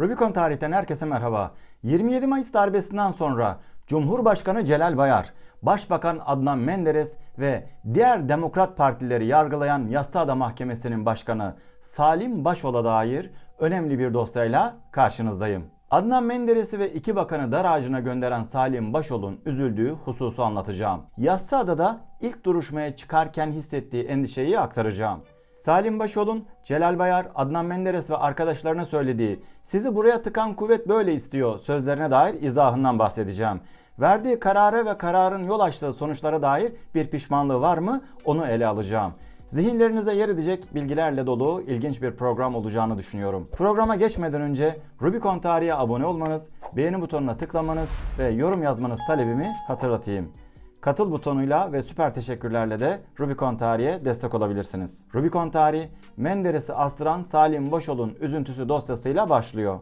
Rubicon tarihten herkese merhaba. 27 Mayıs darbesinden sonra Cumhurbaşkanı Celal Bayar, Başbakan Adnan Menderes ve diğer demokrat partileri yargılayan Yassıada Mahkemesi'nin başkanı Salim Başol'a dair önemli bir dosyayla karşınızdayım. Adnan Menderes'i ve iki bakanı dar ağacına gönderen Salim Başol'un üzüldüğü hususu anlatacağım. Yassıada'da ilk duruşmaya çıkarken hissettiği endişeyi aktaracağım. Salim Başol'un Celal Bayar, Adnan Menderes ve arkadaşlarına söylediği sizi buraya tıkan kuvvet böyle istiyor sözlerine dair izahından bahsedeceğim. Verdiği karara ve kararın yol açtığı sonuçlara dair bir pişmanlığı var mı onu ele alacağım. Zihinlerinize yer edecek bilgilerle dolu ilginç bir program olacağını düşünüyorum. Programa geçmeden önce Rubicon Tarihi'ye abone olmanız, beğeni butonuna tıklamanız ve yorum yazmanız talebimi hatırlatayım. Katıl butonuyla ve süper teşekkürlerle de Rubicon Tarihi'ye destek olabilirsiniz. Rubicon Tarihi, Menderes'i astıran Salim Boşol'un üzüntüsü dosyasıyla başlıyor.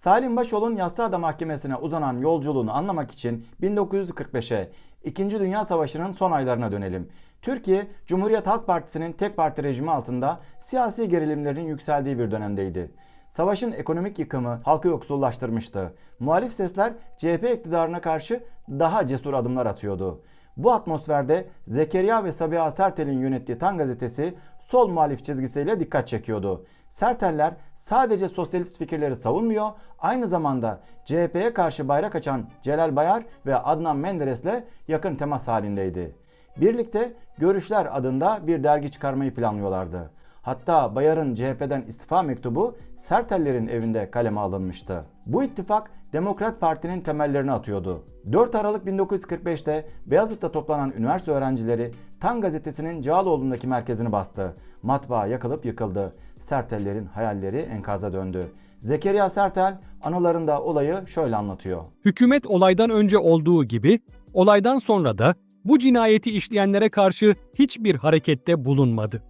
Salim Başol'un Yassıada Mahkemesi'ne uzanan yolculuğunu anlamak için 1945'e, 2. Dünya Savaşı'nın son aylarına dönelim. Türkiye, Cumhuriyet Halk Partisi'nin tek parti rejimi altında siyasi gerilimlerin yükseldiği bir dönemdeydi. Savaşın ekonomik yıkımı halkı yoksullaştırmıştı. Muhalif sesler CHP iktidarına karşı daha cesur adımlar atıyordu. Bu atmosferde Zekeriya ve Sabiha Sertel'in yönettiği Tan gazetesi sol muhalif çizgisiyle dikkat çekiyordu. Serteller sadece sosyalist fikirleri savunmuyor, aynı zamanda CHP'ye karşı bayrak açan Celal Bayar ve Adnan Menderes'le yakın temas halindeydi. Birlikte Görüşler adında bir dergi çıkarmayı planlıyorlardı. Hatta Bayar'ın CHP'den istifa mektubu Serteller'in evinde kaleme alınmıştı. Bu ittifak Demokrat Parti'nin temellerini atıyordu. 4 Aralık 1945'te Beyazıt'ta toplanan üniversite öğrencileri Tan gazetesinin Cağaloğlu'ndaki merkezini bastı. Matbaa yakılıp yıkıldı. Serteller'in hayalleri enkaza döndü. Zekeriya Sertel anılarında olayı şöyle anlatıyor. Hükümet olaydan önce olduğu gibi olaydan sonra da bu cinayeti işleyenlere karşı hiçbir harekette bulunmadı.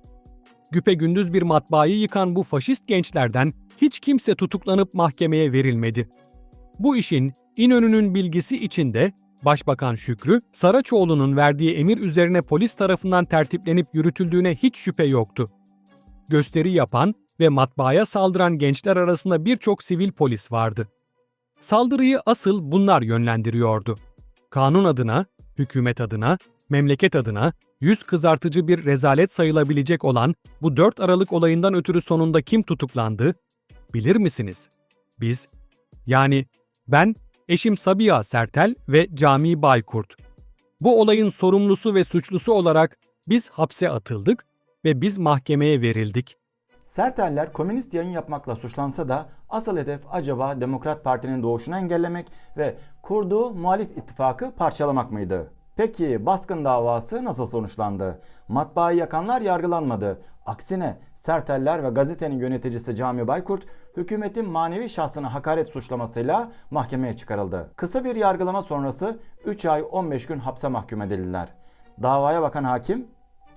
Güpegündüz bir matbaayı yıkan bu faşist gençlerden hiç kimse tutuklanıp mahkemeye verilmedi. Bu işin İnönü'nün bilgisi içinde Başbakan Şükrü, Saraçoğlu'nun verdiği emir üzerine polis tarafından tertiplenip yürütüldüğüne hiç şüphe yoktu. Gösteri yapan ve matbaaya saldıran gençler arasında birçok sivil polis vardı. Saldırıyı asıl bunlar yönlendiriyordu. Kanun adına, hükümet adına, memleket adına yüz kızartıcı bir rezalet sayılabilecek olan bu 4 Aralık olayından ötürü sonunda kim tutuklandı? Bilir misiniz? Biz, yani ben, eşim Sabiha Sertel ve Cami Baykurt. Bu olayın sorumlusu ve suçlusu olarak biz hapse atıldık ve biz mahkemeye verildik. Serteller komünist yayın yapmakla suçlansa da asıl hedef acaba Demokrat Parti'nin doğuşunu engellemek ve kurduğu muhalif ittifakı parçalamak mıydı? Peki baskın davası nasıl sonuçlandı? Matbaayı yakanlar yargılanmadı. Aksine Serteller ve gazetenin yöneticisi Cami Baykurt hükümetin manevi şahsına hakaret suçlamasıyla mahkemeye çıkarıldı. Kısa bir yargılama sonrası 3 ay 15 gün hapse mahkum edildiler. Davaya bakan hakim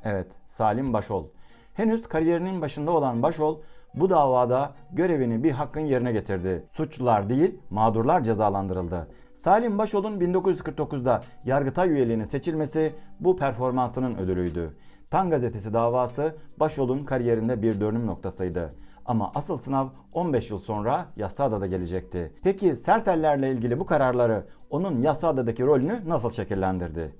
Evet, Salim Başol. Henüz kariyerinin başında olan Başol bu davada görevini bir hakkın yerine getirdi. Suçlular değil, mağdurlar cezalandırıldı. Salim Başol'un 1949'da Yargıtay üyeliğine seçilmesi bu performansının ödülüydü. Tan gazetesi davası Başol'un kariyerinde bir dönüm noktasıydı. Ama asıl sınav 15 yıl sonra Yassıada'da gelecekti. Peki Sertellerle ilgili bu kararları onun Yassıada'daki rolünü nasıl şekillendirdi?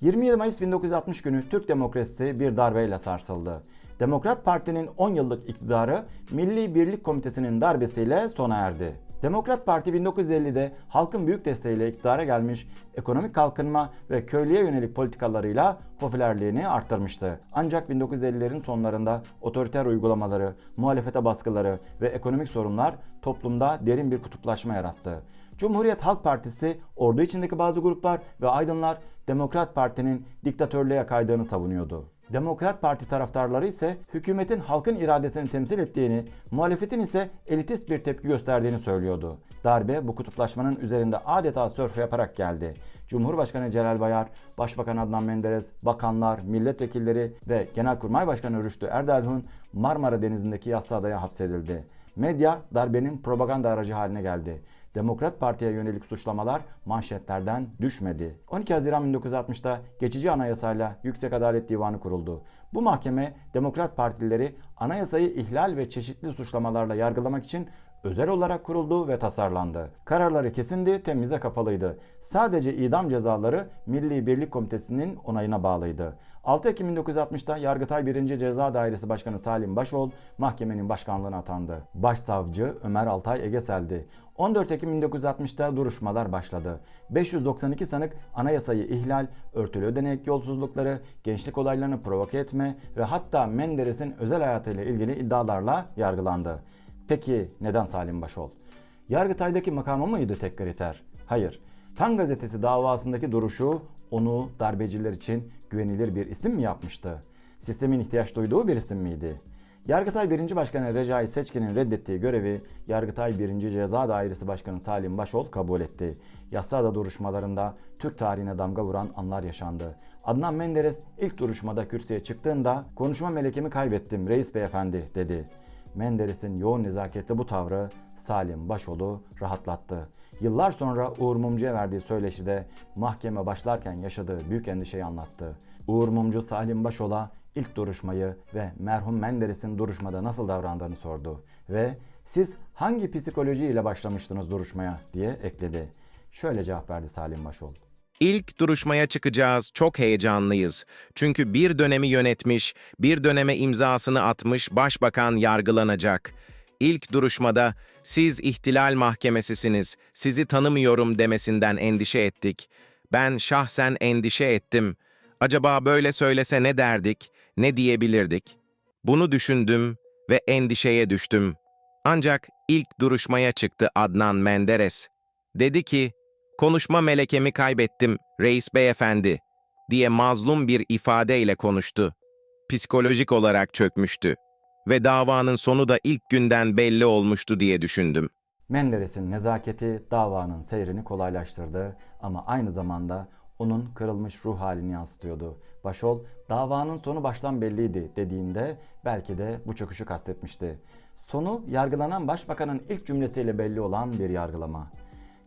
27 Mayıs 1960 günü Türk demokrasisi bir darbeyle sarsıldı. Demokrat Parti'nin 10 yıllık iktidarı Milli Birlik Komitesi'nin darbesiyle sona erdi. Demokrat Parti 1950'de halkın büyük desteğiyle iktidara gelmiş, ekonomik kalkınma ve köylüye yönelik politikalarıyla popülerliğini arttırmıştı. Ancak 1950'lerin sonlarında otoriter uygulamaları, muhalefete baskıları ve ekonomik sorunlar toplumda derin bir kutuplaşma yarattı. Cumhuriyet Halk Partisi, ordu içindeki bazı gruplar ve aydınlar Demokrat Parti'nin diktatörlüğe kaydığını savunuyordu. Demokrat Parti taraftarları ise hükümetin halkın iradesini temsil ettiğini, muhalefetin ise elitist bir tepki gösterdiğini söylüyordu. Darbe bu kutuplaşmanın üzerinde adeta sörf yaparak geldi. Cumhurbaşkanı Celal Bayar, Başbakan Adnan Menderes, bakanlar, milletvekilleri ve Genelkurmay Başkanı Rüştü Erdelhun Marmara Denizi'ndeki Yassıada'ya hapsedildi. Medya darbenin propaganda aracı haline geldi. Demokrat Parti'ye yönelik suçlamalar manşetlerden düşmedi. 12 Haziran 1960'da geçici anayasayla Yüksek Adalet Divanı kuruldu. Bu mahkeme Demokrat Partilileri anayasayı ihlal ve çeşitli suçlamalarla yargılamak için özel olarak kuruldu ve tasarlandı. Kararları kesindi, temize kapalıydı. Sadece idam cezaları Milli Birlik Komitesi'nin onayına bağlıydı. 6 Ekim 1960'da Yargıtay 1. Ceza Dairesi Başkanı Salim Başoğlu mahkemenin başkanlığına atandı. Başsavcı Ömer Altay Egesel'di. 14 Ekim 1960'da duruşmalar başladı. 592 sanık anayasayı ihlal, örtülü ödenek yolsuzlukları, gençlik olaylarını provoke etme ve hatta Menderes'in özel hayatıyla ilgili iddialarla yargılandı. Peki neden Salim Başol? Yargıtay'daki makamı mıydı tek kriter? Hayır. Tan gazetesi davasındaki duruşu onu darbeciler için güvenilir bir isim mi yapmıştı? Sistemin ihtiyaç duyduğu bir isim miydi? Yargıtay 1. Başkanı Recai Seçkin'in reddettiği görevi Yargıtay 1. Ceza Dairesi Başkanı Salim Başol kabul etti. Yassada duruşmalarında Türk tarihine damga vuran anlar yaşandı. Adnan Menderes ilk duruşmada kürsüye çıktığında konuşma melekemi kaybettim reis beyefendi dedi. Menderes'in yoğun nezaketli bu tavrı Salim Başol'u rahatlattı. Yıllar sonra Uğur Mumcu'ya verdiği söyleşide mahkeme başlarken yaşadığı büyük endişeyi anlattı. Uğur Mumcu Salim Başol'a ilk duruşmayı ve merhum Menderes'in duruşmada nasıl davrandığını sordu. Ve siz hangi psikolojiyle başlamıştınız duruşmaya diye ekledi. Şöyle cevap verdi Salim Başol. İlk duruşmaya çıkacağız, çok heyecanlıyız. Çünkü bir dönemi yönetmiş, bir döneme imzasını atmış başbakan yargılanacak. İlk duruşmada siz ihtilal mahkemesisiniz, sizi tanımıyorum demesinden endişe ettik. Ben şahsen endişe ettim. Acaba böyle söylese ne derdik, ne diyebilirdik? Bunu düşündüm ve endişeye düştüm. Ancak ilk duruşmaya çıktı Adnan Menderes. Dedi ki, Konuşma melekemi kaybettim, reis beyefendi, diye mazlum bir ifadeyle konuştu. Psikolojik olarak çökmüştü. Ve davanın sonu da ilk günden belli olmuştu diye düşündüm. Menderes'in nezaketi davanın seyrini kolaylaştırdı ama aynı zamanda onun kırılmış ruh halini yansıtıyordu. Başol, davanın sonu baştan belliydi dediğinde belki de bu çöküşü kastetmişti. Sonu yargılanan başbakanın ilk cümlesiyle belli olan bir yargılama.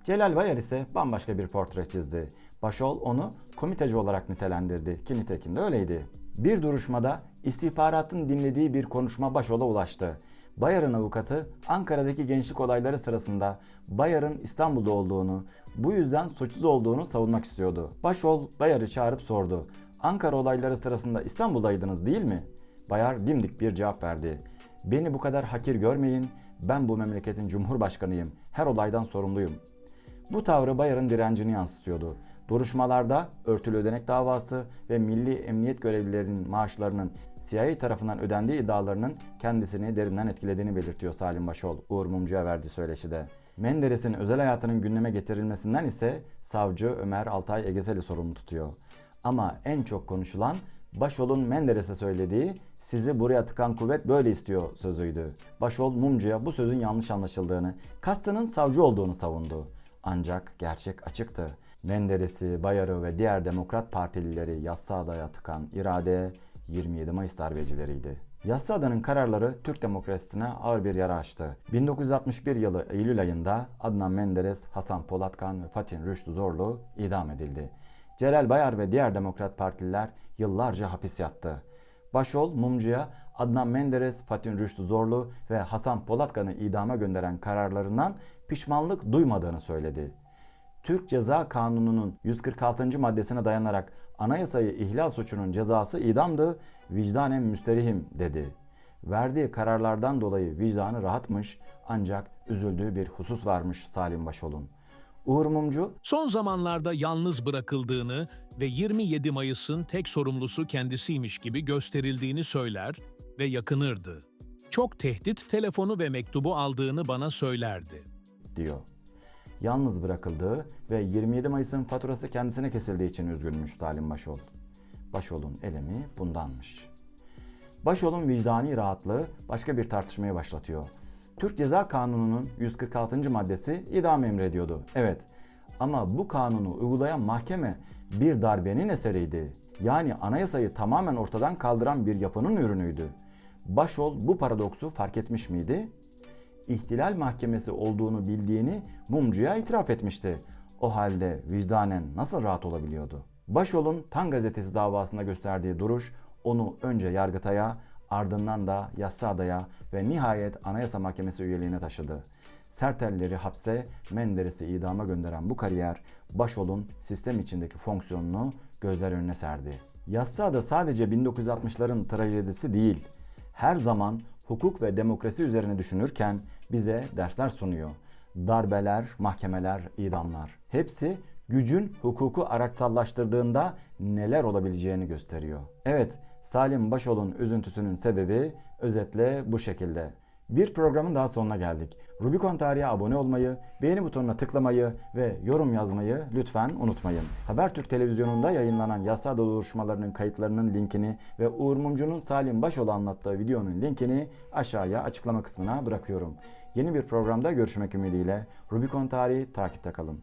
Celal Bayar ise bambaşka bir portre çizdi. Başol onu komiteci olarak nitelendirdi ki nitekim de öyleydi. Bir duruşmada istihbaratın dinlediği bir konuşma Başol'a ulaştı. Bayar'ın avukatı Ankara'daki gençlik olayları sırasında Bayar'ın İstanbul'da olduğunu, bu yüzden suçsuz olduğunu savunmak istiyordu. Başol Bayar'ı çağırıp sordu. Ankara olayları sırasında İstanbul'daydınız değil mi? Bayar dimdik bir cevap verdi. Beni bu kadar hakir görmeyin, ben bu memleketin cumhurbaşkanıyım, her olaydan sorumluyum. Bu tavrı Bayar'ın direncini yansıtıyordu. Duruşmalarda örtülü ödenek davası ve milli emniyet görevlilerinin maaşlarının CIA tarafından ödendiği iddialarının kendisini derinden etkilediğini belirtiyor Salim Başol, Uğur Mumcu'ya verdiği söyleşide. Menderes'in özel hayatının gündeme getirilmesinden ise savcı Ömer Altay Egesel'i sorumlu tutuyor. Ama en çok konuşulan Başol'un Menderes'e söylediği sizi buraya tıkan kuvvet böyle istiyor sözüydü. Başol Mumcu'ya bu sözün yanlış anlaşıldığını, kastının savcı olduğunu savundu. Ancak gerçek açıktı. Menderes'i, Bayar'ı ve diğer Demokrat Partilileri Yassıada'ya tıkan irade 27 Mayıs darbecileriydi. Yassıada'nın kararları Türk demokrasisine ağır bir yara açtı. 1961 yılı Eylül ayında Adnan Menderes, Hasan Polatkan ve Fatih Rüştü Zorlu idam edildi. Celal Bayar ve diğer Demokrat Partililer yıllarca hapis yattı. Başol Mumcu'ya Adnan Menderes, Fatih Rüştü Zorlu ve Hasan Polatkan'ı idama gönderen kararlarından pişmanlık duymadığını söyledi. Türk Ceza Kanunu'nun 146. maddesine dayanarak anayasayı ihlal suçunun cezası idamdı, vicdanen müsterihim dedi. Verdiği kararlardan dolayı vicdanı rahatmış ancak üzüldüğü bir husus varmış Salim Başol'un. Uğur Mumcu Son zamanlarda yalnız bırakıldığını ve 27 Mayıs'ın tek sorumlusu kendisiymiş gibi gösterildiğini söyler ve yakınırdı. Çok tehdit telefonu ve mektubu aldığını bana söylerdi. Diyor. Yalnız bırakıldığı ve 27 Mayıs'ın faturası kendisine kesildiği için üzgünmüş Salim Başol. Başol'un elemi bundanmış. Başol'un vicdani rahatlığı başka bir tartışmaya başlatıyor. Türk Ceza Kanunu'nun 146. maddesi idam emrediyordu. Evet ama bu kanunu uygulayan mahkeme bir darbenin eseriydi. Yani anayasayı tamamen ortadan kaldıran bir yapının ürünüydü. Başol bu paradoksu fark etmiş miydi? İhtilal mahkemesi olduğunu bildiğini mumcuya itiraf etmişti. O halde vicdanen nasıl rahat olabiliyordu? Başol'un Tan gazetesi davasında gösterdiği duruş onu önce Yargıtay'a ardından da Yassıada'ya ve nihayet Anayasa Mahkemesi üyeliğine taşıdı. Sertelleri hapse, Menderes'i idama gönderen bu kariyer Başol'un sistem içindeki fonksiyonunu gözler önüne serdi. Yassıada sadece 1960'ların trajedisi değil, her zaman hukuk ve demokrasi üzerine düşünürken bize dersler sunuyor. Darbeler, mahkemeler, idamlar. Hepsi gücün hukuku araçsallaştırdığında neler olabileceğini gösteriyor. Evet, Salim Başol'un üzüntüsünün sebebi özetle bu şekilde. Bir programın daha sonuna geldik. Rubicon Tarihe abone olmayı, beğeni butonuna tıklamayı ve yorum yazmayı lütfen unutmayın. Habertürk televizyonunda yayınlanan yasa duruşmalarının kayıtlarının linkini ve Uğur Mumcu'nun Salim Başol'u anlattığı videonun linkini aşağıya açıklama kısmına bırakıyorum. Yeni bir programda görüşmek ümidiyle Rubicon Tarihi takipte kalın.